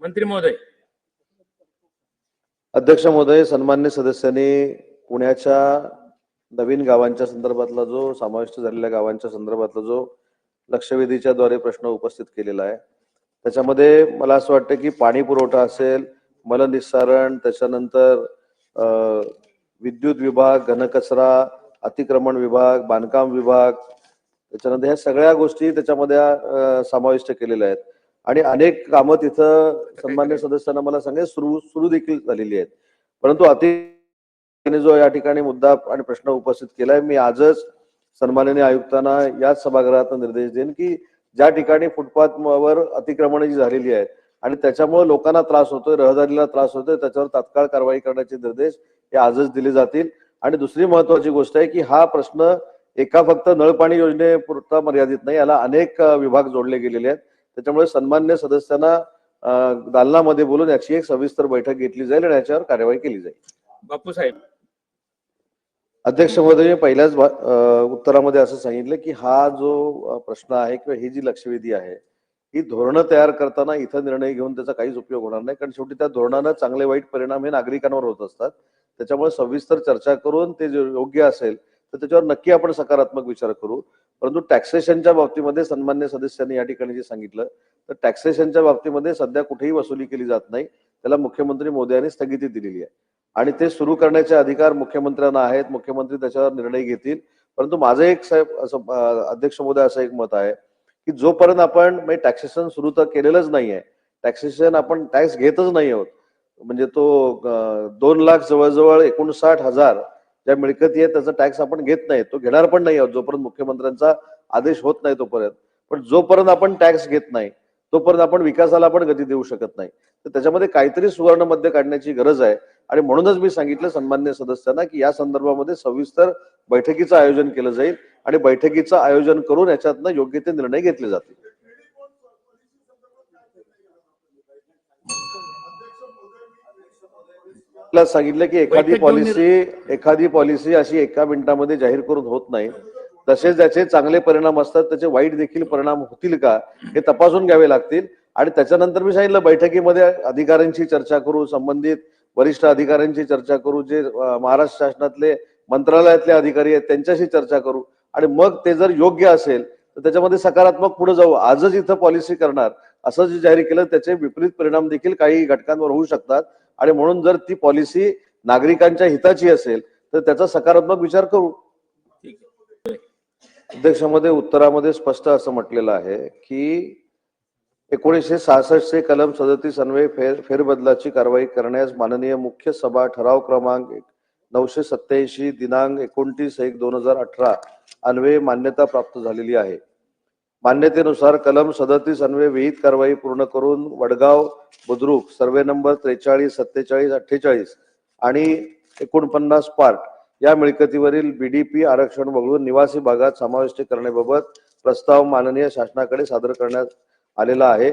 मंत्री महोदय. अध्यक्ष महोदय सन्मान्य सदस्यांनी पुण्याच्या नवीन गावांच्या संदर्भातला जो समाविष्ट झालेल्या गावांच्या संदर्भातला जो लक्षवेधीच्या द्वारे प्रश्न उपस्थित केलेला आहे त्याच्यामध्ये मला असं वाटतं की पाणी पुरवठा असेल मलनिस्सारण त्याच्यानंतर विद्युत विभाग घनकचरा अतिक्रमण विभाग बांधकाम विभाग त्याच्यानंतर ह्या सगळ्या गोष्टी त्याच्यामध्ये समाविष्ट केलेल्या आहेत. आणि अनेक कामं तिथं सन्मान्य सदस्यांना मला सांगाय सुरू सुरू देखील झालेली आहेत. परंतु अति जो या ठिकाणी मुद्दा आणि प्रश्न उपस्थित केलाय मी आजच सन्माननीय आयुक्तांना याच सभागृहात निर्देश देईन की ज्या ठिकाणी फुटपाथवर अतिक्रमणे जी झालेली आहेत आणि त्याच्यामुळे लोकांना त्रास होतोय रहदारीला त्रास होतोय त्याच्यावर तात्काळ कारवाई करण्याचे निर्देश हे आजच दिले जातील. आणि दुसरी महत्वाची गोष्ट आहे की हा प्रश्न एका फक्त नळपाणी योजनेपुरता मर्यादित नाही याला अनेक विभाग जोडले गेलेले आहेत. त्याच्यामुळे सन्मान्य सदस्यांना दालनामध्ये बोलून याची एक सविस्तर बैठक घेतली जाईल आणि याच्यावर कार्यवाही केली जाईल. बापू साहेब. अध्यक्ष महोदय पहिल्याच उत्तरामध्ये असं सांगितलं की हा जो प्रश्न आहे किंवा ही जी लक्षवेधी आहे ही धोरणं तयार करताना इथं निर्णय घेऊन त्याचा काहीच उपयोग होणार नाही. कारण शेवटी त्या धोरणानं चांगले वाईट परिणाम हे नागरिकांवर होत असतात. त्याच्यामुळे सविस्तर चर्चा करून ते जे योग्य असेल तर त्याच्यावर नक्की आपण सकारात्मक विचार करू. परंतु टॅक्सेशनच्या बाबतीमध्ये सन्मान्य सदस्यांनी या ठिकाणी जे सांगितलं तर टॅक्सेशनच्या बाबतीमध्ये सध्या कुठेही वसुली केली जात नाही. त्याला मुख्यमंत्री मोदी यांनी स्थगिती दिलेली आहे. आणि ते सुरू करण्याचे अधिकार मुख्यमंत्र्यांना आहेत. मुख्यमंत्री त्याच्यावर निर्णय घेतील. परंतु माझं एक साहेब असं अध्यक्ष मोदी असं एक मत आहे की जोपर्यंत आपण म्हणजे टॅक्सेशन सुरू तर केलेलंच नाहीये. टॅक्सेशन आपण टॅक्स घेतच नाही आहोत. म्हणजे तो दोन लाख जवळजवळ एकोणसाठ हजार ज्या मिळकती आहे त्याचा टॅक्स आपण घेत नाही. तो घेणार पण नाही आहोत जोपर्यंत मुख्यमंत्र्यांचा आदेश होत नाही तोपर्यंत. पण जोपर्यंत आपण टॅक्स घेत नाही तोपर्यंत आपण विकासाला पण गती देऊ शकत नाही. तर त्याच्यामध्ये काहीतरी सुवर्ण मध्य काढण्याची गरज आहे. आणि म्हणूनच मी सांगितलं सन्मान्य सदस्यांना की या संदर्भामध्ये सविस्तर बैठकीचं आयोजन केलं जाईल आणि बैठकीचं आयोजन करून याच्यातनं योग्य ते निर्णय घेतले जातील. आपल्याला सांगितलं की एखादी पॉलिसी एखादी पॉलिसी अशी एका मिनिटामध्ये जाहीर करून होत नाही. तसेच त्याचे चांगले परिणाम असतात त्याचे वाईट देखील परिणाम होतील का हे तपासून घ्यावे लागतील. आणि त्याच्यानंतर मी सांगितलं बैठकीमध्ये अधिकाऱ्यांशी चर्चा करू संबंधित वरिष्ठ अधिकाऱ्यांशी चर्चा करू जे महाराष्ट्र शासनातले मंत्रालयातले अधिकारी आहेत त्यांच्याशी चर्चा करू. आणि मग ते जर योग्य असेल तर त्याच्यामध्ये सकारात्मक पुढे जाऊ. आजच इथं पॉलिसी करणार. असं जे जाहीर केलं त्याचे विपरीत परिणाम देखील काही घटकांवर होऊ शकतात. आणि म्हणून जर ती पॉलिसी नागरिकांच्या हिताची असेल तर त्याचा सकारात्मक विचार करू. अध्यक्षामध्ये उत्तरामध्ये स्पष्ट असं म्हटलेलं आहे की एकोणीसशे सहासष्ट चे कलम सदतीस अन्वये फेर फेरबदलाची कारवाई करण्यास माननीय मुख्य सभा ठराव क्रमांक नऊशे सत्याऐंशी दिनांक एकोणतीस एक दोन हजार अठरा अन्वये मान्यता प्राप्त झालेली आहे. मान्यतेनुसार कलम सदतीस अन्वये विहित कारवाई पूर्ण करून वडगाव बुद्रुक सर्वे नंबर त्रेचाळीस सत्तेचाळीस अठ्ठेचाळीस आणि एकोणपन्नास पार्ट या मिळकतीवरील बीडीपी आरक्षण वगळून निवासी भागात समाविष्ट करण्याबाबत प्रस्ताव माननीय शासनाकडे सादर करण्यात आलेला आहे.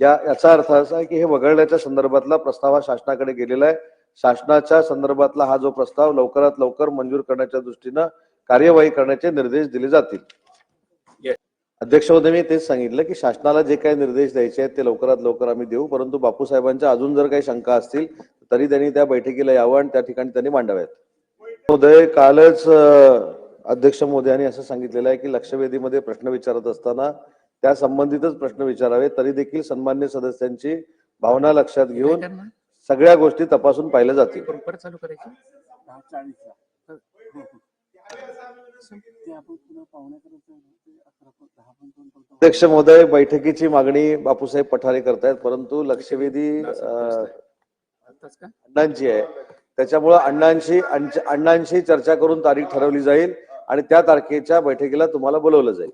या याचा अर्थ असा आहे की हे वगळण्याच्या संदर्भातला प्रस्ताव हा शासनाकडे गेलेला आहे. शासनाच्या संदर्भातला हा जो प्रस्ताव लवकरात लवकर मंजूर करण्याच्या दृष्टीनं कार्यवाही करण्याचे निर्देश दिले जातील. अध्यक्ष महोदय मी तेच सांगितलं की शासनाला जे काही निर्देश द्यायचे आहेत ते लवकरात लवकर आम्ही देऊ. परंतु बापूसाहेबांच्या अजून जर काही शंका असतील तरी त्यांनी त्या बैठकीला यावं आणि त्या ठिकाणी त्यांनी मांडाव्यात. महोदय कालच अध्यक्ष मोदयांनी असं सांगितलेलं आहे की लक्षवेधीमध्ये प्रश्न विचारत असताना त्या संबंधितच प्रश्न विचारावे तरी देखील सन्मान्य सदस्यांची भावना लक्षात घेऊन? सगळ्या गोष्टी तपासून पाहिल्या जातील. चालू अध्यक्ष महोदय बैठकीची मागणी बापूसाहेब पठारे करतायत परंतु लक्षवेधी अण्णांची आहे. त्याच्यामुळं अण्णांशी अण्णांशी चर्चा करून तारीख ठरवली जाईल आणि त्या तारखेच्या बैठकीला तुम्हाला बोलवलं जाईल.